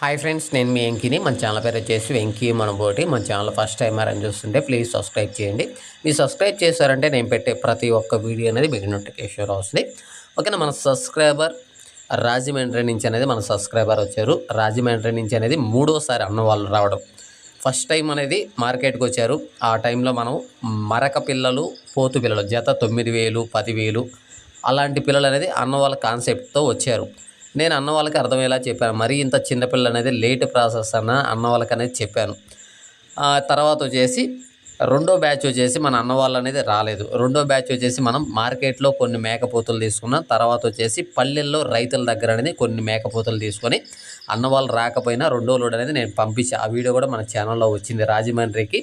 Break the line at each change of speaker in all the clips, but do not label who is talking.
Hi friends నేను మీ వెంకీని. మన channel పేరు వచ్చేసి వెంకీ మన బోటి మన ఛానల్ ఫస్ట్ టైం అని చూస్తుంటే ప్లీజ్ సబ్స్క్రైబ్ చేయండి. మీరు సబ్స్క్రైబ్ చేశారంటే నేను పెట్టే ప్రతి ఒక్క వీడియో అనేది మీకు నోటిఫికేషన్ వస్తుంది. ఓకేనా మన సబ్స్క్రైబర్ రాజమండ్రి నుంచి అనేది మన సబ్స్క్రైబర్ వచ్చారు. రాజమండ్రి నుంచి అనేది మూడోసారి అన్న వాళ్ళు రావడం. ఫస్ట్ టైం అనేది మార్కెట్కి వచ్చారు. ఆ టైంలో మనం మరక పిల్లలు పోతు పిల్లలు జత తొమ్మిది వేలు పదివేలు అలాంటి పిల్లలు అనేది అన్న వాళ్ళ కాన్సెప్ట్తో వచ్చారు. నేను అన్న వాళ్ళకి అర్థమయ్యేలా చెప్పాను. మరీ ఇంత చిన్నపిల్ల అనేది లేట్ ప్రాసెస్ అన్న అన్న వాళ్ళకి అనేది చెప్పాను తర్వాత వచ్చేసి రెండో బ్యాచ్ వచ్చేసి మన అన్న వాళ్ళు అనేది రాలేదు. రెండో బ్యాచ్ వచ్చేసి మనం మార్కెట్లో కొన్ని మేకపోతులు తీసుకున్నాం. తర్వాత వచ్చేసి పల్లెల్లో రైతుల దగ్గర అనేది కొన్ని మేకపోతులు తీసుకొని అన్న వాళ్ళు రాకపోయినా రెండో లోడ్ అనేది నేను పంపించా. ఆ వీడియో కూడా మన ఛానల్లో వచ్చింది. రాజమండ్రికి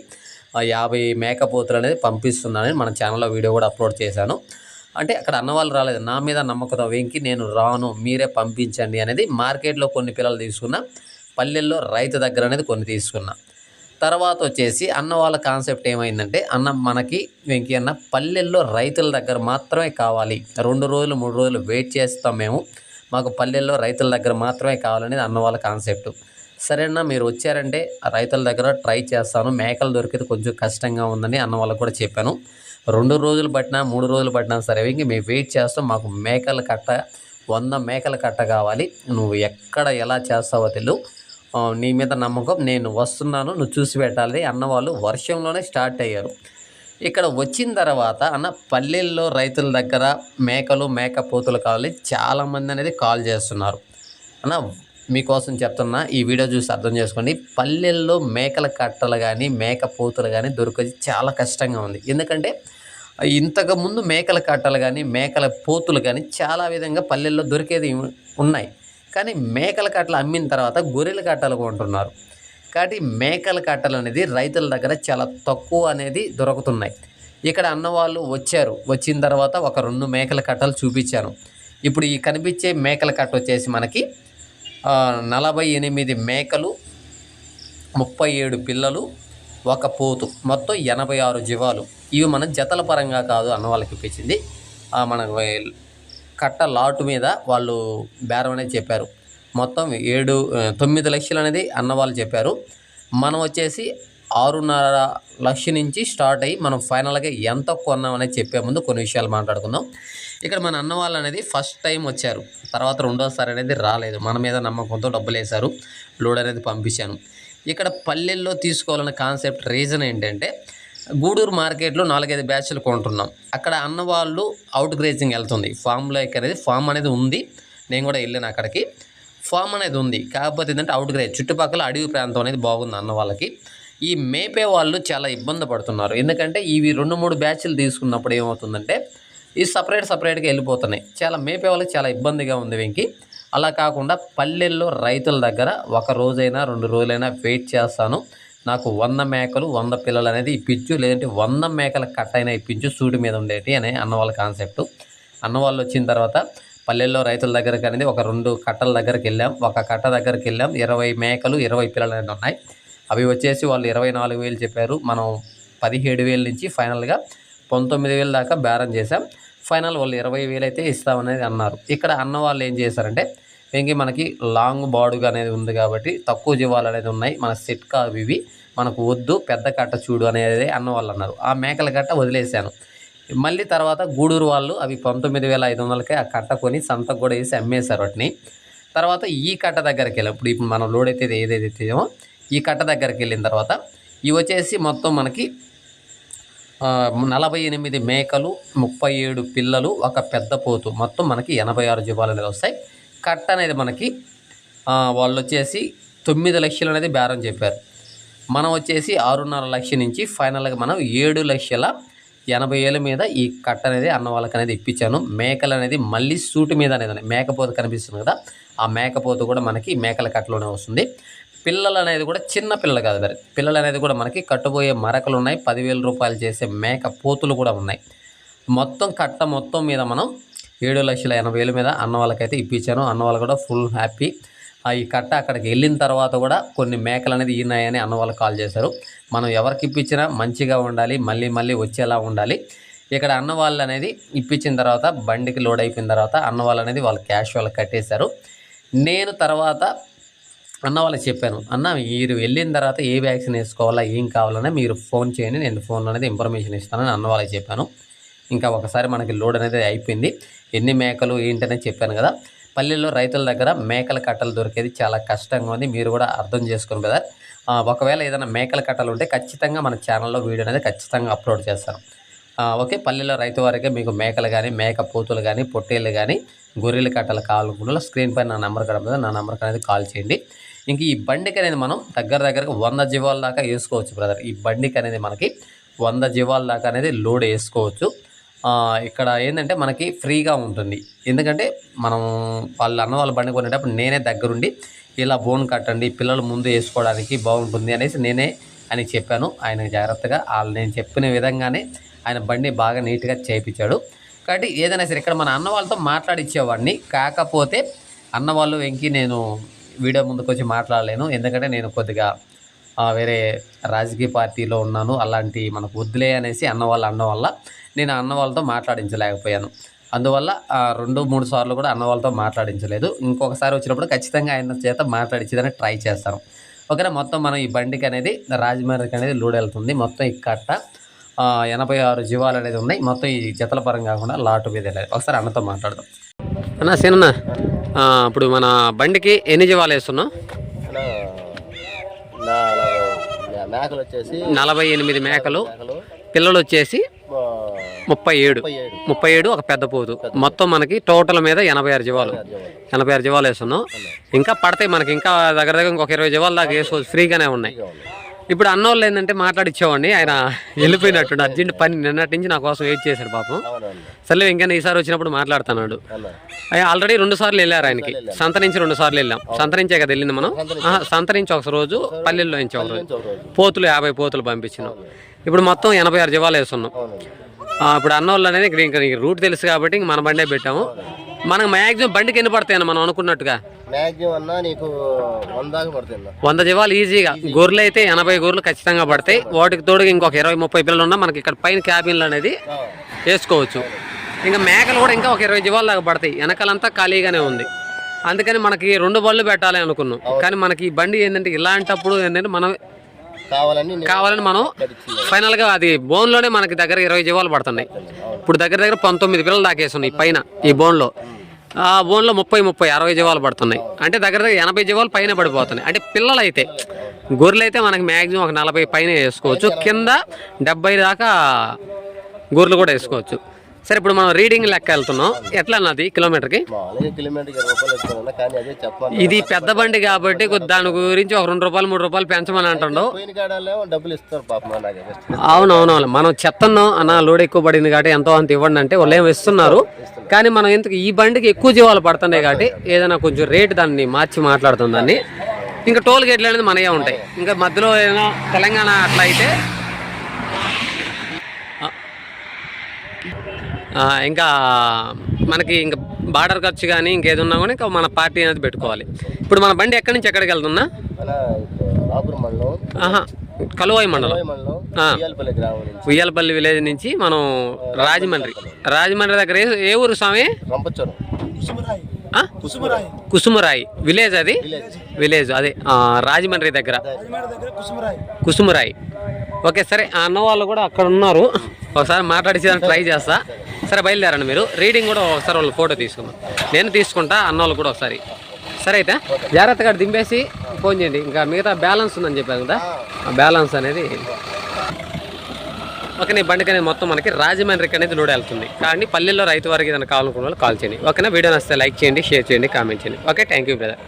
యాభై మేకపోతులు అనేది పంపిస్తున్నానని మన ఛానల్లో వీడియో కూడా అప్లోడ్ చేశాను. అంటే అక్కడ అన్నవాళ్ళు రాలేదు. నా మీద నమ్మకం వెంకి నేను రాను. మీరే పంపించండి అనేది మార్కెట్లో కొన్ని పిల్లలు తీసుకున్నా పల్లెల్లో రైతు దగ్గర అనేది కొన్ని తీసుకున్నా. తర్వాత వచ్చేసి అన్న వాళ్ళ కాన్సెప్ట్ ఏమైందంటే అన్న మనకి వెంకీ అన్న పల్లెల్లో రైతుల దగ్గర మాత్రమే కావాలి. రెండు రోజులు మూడు రోజులు వెయిట్ చేస్తాం మేము. మాకు పల్లెల్లో రైతుల దగ్గర మాత్రమే కావాలనేది అన్న వాళ్ళ కాన్సెప్ట్. సరేనా మీరు వచ్చారంటే రైతుల దగ్గర ట్రై చేస్తాను. మేకలు దొరికితే కొంచెం కష్టంగా ఉందని అన్న వాళ్ళకు కూడా చెప్పాను. రెండు రోజులు పట్టినా మూడు రోజులు పట్టినా సరే ఇంక మేము వెయిట్ చేస్తాం. మాకు మేకల కట్ట వంద మేకల కట్ట కావాలి. నువ్వు ఎక్కడ ఎలా చేస్తావో తెలియదు నీ మీద నమ్మకం. నేను వస్తున్నాను. నువ్వు చూసి పెట్టాలి. అన్నవాళ్ళు వర్షంలోనే స్టార్ట్ అయ్యారు. ఇక్కడ వచ్చిన తర్వాత అన్న పల్లెల్లో రైతుల దగ్గర మేకలు మేక పోతులు కావాలి. చాలామంది అనేది కాల్ చేస్తున్నారు. అన్న మీకోసం చెప్తున్నా ఈ వీడియో చూసి అర్థం చేసుకోండి. పల్లెల్లో మేకల కట్టలు కానీ మేక పోతులు కానీ దొరికేది చాలా కష్టంగా ఉంది. ఎందుకంటే ఇంతకుముందు మేకల కట్టలు కానీ మేకల పోతులు కానీ చాలా విధంగా పల్లెల్లో దొరికేది ఉన్నాయి. కానీ మేకల కట్టలు అమ్మిన తర్వాత గొర్రెల కట్టలు కొంటున్నారు. కాబట్టి మేకల కట్టలు అనేది రైతుల దగ్గర చాలా తక్కువ అనేది దొరుకుతున్నాయి. ఇక్కడ అన్నవాళ్ళు వచ్చారు. వచ్చిన తర్వాత ఒక రెండు మేకల కట్టలు చూపించాను. ఇప్పుడు ఈ కనిపించే మేకల కట్ట వచ్చేసి మనకి నలభై ఎనిమిది మేకలు ముప్పై ఏడు పిల్లలు ఒక పోతు. మొత్తం ఎనభై ఆరు జీవాలు. ఇవి మనం జతల పరంగా కాదు అన్న వాళ్ళకి ఇప్పించింది. ఆ, మన కట్ట లాటు మీద వాళ్ళు బేరం అనేది చెప్పారు. మొత్తం ఏడు తొమ్మిది లక్షలు అనేది అన్న వాళ్ళు చెప్పారు. మనం వచ్చేసి ఆరున్నర లక్ష నుంచి స్టార్ట్ అయ్యి మనం ఫైనల్గా ఎంత కొన్నాం అనేది చెప్పే ముందు కొన్ని విషయాలు మాట్లాడుకుందాం. ఇక్కడ మన అన్న వాళ్ళు అనేది ఫస్ట్ టైం వచ్చారు. తర్వాత రెండోసారి అనేది రాలేదు. మన మీద నమ్మకంతో డబ్బులు వేశారు. లోడ్ అనేది పంపించాను. ఇక్కడ పల్లెల్లో తీసుకోవాలన్న కాన్సెప్ట్ రీజన్ ఏంటంటే గూడూరు మార్కెట్లో నాలుగైదు బ్యాచ్లు కొంటున్నాం. అక్కడ అన్న వాళ్ళు అవుట్ గ్రేజింగ్ వెళ్తుంది. ఫామ్లో అనేది ఫామ్ అనేది ఉంది. నేను కూడా వెళ్ళాను అక్కడికి. ఫామ్ అనేది ఉంది. కాకపోతే ఏంటంటే అవుట్ గ్రేజ్ చుట్టుపక్కల అడవి ప్రాంతం అనేది బాగుంది అన్న వాళ్ళకి. ఈ మేపే వాళ్ళు చాలా ఇబ్బంది పడుతున్నారు. ఎందుకంటే ఇవి రెండు మూడు బ్యాచ్లు తీసుకున్నప్పుడు ఏమవుతుందంటే ఈ సపరేట్ సపరేట్గా వెళ్ళిపోతున్నాయి. చాలా మేపే వాళ్ళకి చాలా ఇబ్బందిగా ఉంది వెంకి. అలా కాకుండా పల్లెల్లో రైతుల దగ్గర ఒక రోజైనా రెండు రోజులైనా వెయిట్ చేస్తాను. నాకు వంద మేకలు వంద పిల్లలు అనేది ఇప్పించు. లేదంటే వంద మేకల కట్ అయినా ఇప్పించు. సూటి మీద ఉండేటి అనే అన్న వాళ్ళ కాన్సెప్ట్. అన్న వాళ్ళు వచ్చిన తర్వాత పల్లెల్లో రైతుల దగ్గరకు అనేది ఒక రెండు కట్టల దగ్గరికి వెళ్ళాం. ఒక కట్ట దగ్గరికి వెళ్ళాం. ఇరవై మేకలు ఇరవై పిల్లలు అనేది ఉన్నాయి. అవి వచ్చేసి వాళ్ళు ఇరవై నాలుగు వేలు చెప్పారు. మనం పదిహేడు వేల నుంచి ఫైనల్గా పంతొమ్మిది వేల దాకా బేరం చేశాం. ఫైనల్ వాళ్ళు ఇరవై వేలు అయితే ఇస్తామనేది అన్నారు. ఇక్కడ అన్న వాళ్ళు ఏం చేశారంటే ఇంక మనకి లాంగ్ బాడుగా అనేది ఉంది కాబట్టి తక్కువ జీవాలు అనేది ఉన్నాయి. మన సెట్ కావు ఇవి. మనకు వద్దు పెద్ద కట్ట చూడు అనేది అన్న వాళ్ళు అన్నారు. ఆ మేకల కట్ట వదిలేశాను. మళ్ళీ తర్వాత గూడూరు వాళ్ళు అవి పంతొమ్మిది వేల ఐదు వందలకే ఆ కట్ట కొని సంతకు కూడా వేసి అమ్మేశారు వాటిని. తర్వాత ఈ కట్ట దగ్గరికి వెళ్ళాం. ఇప్పుడు ఇప్పుడు మనం లోడ్ అయితే ఏదైతే ఎత్తామో ఈ కట్ట దగ్గరికి వెళ్ళిన తర్వాత ఇవి వచ్చేసి మొత్తం మనకి నలభై ఎనిమిది మేకలు ముప్పై ఏడు పిల్లలు ఒక పెద్ద పోతు. మొత్తం మనకి ఎనభై ఆరు జీవాలు అనేది వస్తాయి. కట్ట అనేది మనకి వాళ్ళు వచ్చేసి తొమ్మిది లక్షలు అనేది బేరం చెప్పారు. మనం వచ్చేసి ఆరున్నర లక్ష నుంచి ఫైనల్గా మనం ఏడు లక్షల ఎనభై ఏళ్ళ మీద ఈ కట్ట అనేది అన్న వాళ్ళకి అనేది ఇప్పించాను. మేకలు అనేది మళ్ళీ సూటు మీద అనేది మేకపోత కనిపిస్తుంది కదా ఆ మేకపోతు కూడా మనకి మేకల కట్టలోనే వస్తుంది. పిల్లలు అనేది కూడా చిన్న పిల్లలు కాదు మరి. పిల్లలు అనేది కూడా మనకి కట్టుబోయే మరకలు ఉన్నాయి. పదివేల రూపాయలు చేసే మేక పోతులు కూడా ఉన్నాయి. మొత్తం కట్ట మొత్తం మీద మనం ఏడు లక్షల ఎనభై వేల మీద అన్న వాళ్ళకైతే ఇప్పించాను. అన్న వాళ్ళు కూడా ఫుల్ హ్యాపీ. ఆ ఈ కట్ట అక్కడికి వెళ్ళిన తర్వాత కూడా కొన్ని మేకలు అనేది ఈనాయని అన్న వాళ్ళు కాల్ చేశారు. మనం ఎవరికి ఇప్పించినా మంచిగా ఉండాలి మళ్ళీ మళ్ళీ వచ్చేలా ఉండాలి. ఇక్కడ అన్న వాళ్ళు అనేది ఇప్పించిన తర్వాత బండికి లోడ్ అయిపోయిన తర్వాత అన్న వాళ్ళు అనేది వాళ్ళు క్యాష్ వాళ్ళు కట్టేశారు. నేను తర్వాత అన్న వాళ్ళకి చెప్పాను అన్న మీరు వెళ్ళిన తర్వాత ఏ వ్యాక్సిన్ వేసుకోవాలా ఏం కావాలన్నా మీరు ఫోన్ చేయండి నేను ఫోన్లో అనేది ఇన్ఫర్మేషన్ ఇస్తానని అన్న వాళ్ళకి చెప్పాను. ఇంకా ఒకసారి మనకి లోడ్ అనేది అయిపోయింది. ఎన్ని మేకలు ఏంటనేది చెప్పాను కదా. పల్లెల్లో రైతుల దగ్గర మేకల కట్టలు దొరికేది చాలా కష్టంగా ఉంది. మీరు కూడా అర్థం చేసుకోండి కదా ఒకవేళ ఏదైనా మేకల కట్టలు ఉంటే ఖచ్చితంగా మన ఛానల్లో వీడియో అనేది ఖచ్చితంగా అప్లోడ్ చేస్తాను. ఓకే పల్లెల్లో రైతు వారికి మీకు మేకలు కానీ మేక పోతులు కానీ పొట్టేళ్ళు కానీ గొర్రెల కట్టలు కావాలనుకున్న స్క్రీన్ పైన నా నెంబర్ కడ నా నెంబర్కి అనేది కాల్ చేయండి. ఇంక ఈ బండికి అనేది మనం దగ్గర దగ్గరకు వంద జీవాల దాకా వేసుకోవచ్చు బ్రదర్. ఈ బండికి అనేది మనకి వంద జీవాల దాకా అనేది లోడ్ వేసుకోవచ్చు. ఇక్కడ ఏంటంటే మనకి ఫ్రీగా ఉంటుంది. ఎందుకంటే మనం వాళ్ళు అన్న వాళ్ళ బండి కొనేటప్పుడు నేనే దగ్గరుండి ఇలా బోన్ కట్టండి పిల్లలు ముందు వేసుకోవడానికి బాగుంటుంది అనేసి నేనే అని చెప్పాను. ఆయన జాగ్రత్తగా వాళ్ళు నేను చెప్పిన విధంగానే ఆయన బండి బాగా నీట్గా చేయించాడు. కాబట్టి ఏదైనా సరే ఇక్కడ మన అన్న వాళ్ళతో మాట్లాడిచ్చేవాడిని. కాకపోతే అన్న వాళ్ళు వెంకి నేను వీడియో ముందుకు వచ్చి మాట్లాడలేను. ఎందుకంటే నేను కొద్దిగా వేరే రాజకీయ పార్టీలో ఉన్నాను. అలాంటి మనకు వద్దులే అనేసి అన్న వాళ్ళు అన్న వల్ల నేను అన్న వాళ్ళతో మాట్లాడించలేకపోయాను. అందువల్ల రెండు మూడు సార్లు కూడా అన్న వాళ్ళతో మాట్లాడించలేదు. ఇంకొకసారి వచ్చినప్పుడు ఖచ్చితంగా ఆయన చేత మాట్లాడించేదని ట్రై చేస్తాను. ఓకేనా మొత్తం మనం ఈ బండికి అనేది రాజమండ్రికి అనేది లూడెళ్తుంది. మొత్తం ఈ కట్ట ఎనభై ఆరు జీవాలు అనేది ఉన్నాయి. మొత్తం ఈ జతల పరం కాకుండా లాటు మీద వెళ్ళాలి. ఒకసారి అన్నతో మాట్లాడదాం. అన్న సీనన్న ఇప్పుడు మన బండికి ఎన్ని జీవాలు వేస్తున్నావు?
నా నా- మేకలు వచ్చేసి
నలభై ఎనిమిది మేకలు పిల్లలు వచ్చేసి ముప్పై ఏడు.
ముప్పై ఏడు.
ఒక పెద్ద పోతు. మొత్తం మనకి టోటల్ మీద ఎనభై ఆరు జీవాలు. ఎనభై ఆరు జీవాలు. వేస్తున్నాం. ఇంకా పడతాయి మనకి. ఇంకా దగ్గర దగ్గర ఇంకొక ఇరవై జీవాలు దాకా వేసుకోవచ్చు. ఫ్రీగానే ఉన్నాయి. ఇప్పుడు అన్నోళ్ళు ఏంటంటే మాట్లాడిచ్చేవాడిని. ఆయన వెళ్ళిపోయినట్టు అర్జెంట్ పని నిన్నటి నుంచి నా కోసం వెయిట్ చేశాడు పాపం. సర్లే ఇంకా ఈసారి వచ్చినప్పుడు మాట్లాడుతున్నాడు ఆల్రెడీ రెండు సార్లు వెళ్ళారు ఆయనకి. సంత నుంచి రెండు సార్లు వెళ్ళాం. సంత నుంచే కదా వెళ్ళింది మనం? సంత నుంచి. ఒక రోజు పల్లెల్లో నుంచి ఒక రోజు. పోతులు యాభై పోతులు పంపించినాం. ఇప్పుడు మొత్తం ఎనభై ఆరు జీవాలు వేస్తున్నాం. ఇప్పుడు అన్నోళ్ళు అనేది ఇక్కడ ఇంకా రూట్ తెలుసు కాబట్టి ఇంక మన బండే పెట్టాము. మనకు మ్యాక్సిమం బండికి ఎన్ని పడతాయన్న మనం అనుకున్నట్టుగా?
మ్యాక్సిమం అన్న నీకు వంద పడుతుంది
జీవాలు ఈజీగా. గొర్రెలు అయితే ఎనభై గొర్రెలు ఖచ్చితంగా పడతాయి. వాటికి తోడుగా ఇంకొక ఇరవై ముప్పై పిల్లలు ఉన్నా మనకి ఇక్కడ పైన క్యాబిన్లు అనేది వేసుకోవచ్చు. ఇంకా మేకలు కూడా ఇంకా ఒక ఇరవై జీవాలు దాకా పడతాయి. వెనకాలంతా ఖాళీగానే ఉంది. అందుకని మనకి రెండు బళ్ళు పెట్టాలి అనుకున్నాం. కానీ మనకి ఈ బండి ఏంటంటే ఇలాంటప్పుడు ఏంటంటే మనం
కావాలని
కావాలని మనం. ఫైనల్గా అది బోన్లోనే మనకి దగ్గర ఇరవై జీవాలు పడుతున్నాయి. ఇప్పుడు దగ్గర దగ్గర పంతొమ్మిది పిల్లలు దాకేస్తున్నాయి పైన ఈ బోన్లో ఆ బోన్లో ముప్పై ముప్పై అరవై జీవాలు పడుతున్నాయి. అంటే దగ్గర దగ్గర ఎనభై జీవాలు పైన పడిపోతున్నాయి. అంటే పిల్లలు అయితే గొర్రెలు అయితే మనకి మ్యాక్సిమం ఒక నలభై పైన వేసుకోవచ్చు. కింద డెబ్బై దాకా గొర్రెలు కూడా వేసుకోవచ్చు. సరే ఇప్పుడు మనం రీడింగ్ లెక్క వెళ్తున్నాం. ఎట్లా అన్నది కిలోమీటర్కి ఇది పెద్ద బండి కాబట్టి దాని గురించి ఒక రెండు రూపాయలు మూడు రూపాయలు పెంచమని అంటుండవు అవునవునవును. మనం చెత్తను అన్న లోడ్ ఎక్కువ పడింది కాబట్టి ఎంతో అంత ఇవ్వండి అంటే వాళ్ళు ఏమో ఇస్తున్నారు. కానీ మనం ఎందుకు ఈ బండికి ఎక్కువ జీవాలు పడుతున్నాయి కాబట్టి ఏదైనా కొంచెం రేటు దాన్ని మార్చి మాట్లాడుతుంది దాన్ని. ఇంకా టోల్ గేట్లు అనేది మనయే ఉంటాయి. ఇంకా మధ్యలో ఏదైనా తెలంగాణ అట్లా అయితే ఇంకా మనకి ఇంకా బార్డర్ ఖర్చు కానీ ఇంకేదున్నా కూడా ఇంకా మన పార్టీ అనేది పెట్టుకోవాలి. ఇప్పుడు మన బండి ఎక్కడి నుంచి ఎక్కడికి వెళ్తున్నా కలువాయి మండలం.
ఉయ్యాలపల్లి
విలేజ్ నుంచి మనం రాజమండ్రి రాజమండ్రి. దగ్గర. ఏ- ఊరు స్వామి? కుసుమరాయి. విలేజ్ అది? విలేజ్. అదే. రాజమండ్రి దగ్గర. కుసుమరాయి. ఓకే సరే ఆ అన్న వాళ్ళు కూడా అక్కడ ఉన్నారు. ఒకసారి మాట్లాడేసి ట్రై చేస్తా. సరే బయలుదేరండి మీరు. రీడింగ్ కూడా ఒకసారి వాళ్ళు ఫోటో తీసుకుందాం. నేను తీసుకుంటా అన్న వాళ్ళు కూడా ఒకసారి. సరే అయితే జాగ్రత్తగా దింపేసి ఫోన్ చేయండి. ఇంకా మిగతా బ్యాలెన్స్ ఉందని చెప్పాను కదా ఆ బ్యాలెన్స్ అనేది ఓకే బండికి అనేది మొత్తం మనకి రాజమండ్రికి అనేది లోడ్ వెళ్తుంది. కానీ పల్లెల్లో రైతు వారికి ఏదైనా కావాలనుకున్న వాళ్ళు కాల్ చేయండి. ఓకేనా వీడియో నచ్చితే లైక్ చేయండి షేర్ చేయండి కామెంట్ చేయండి. Okay thank you brother.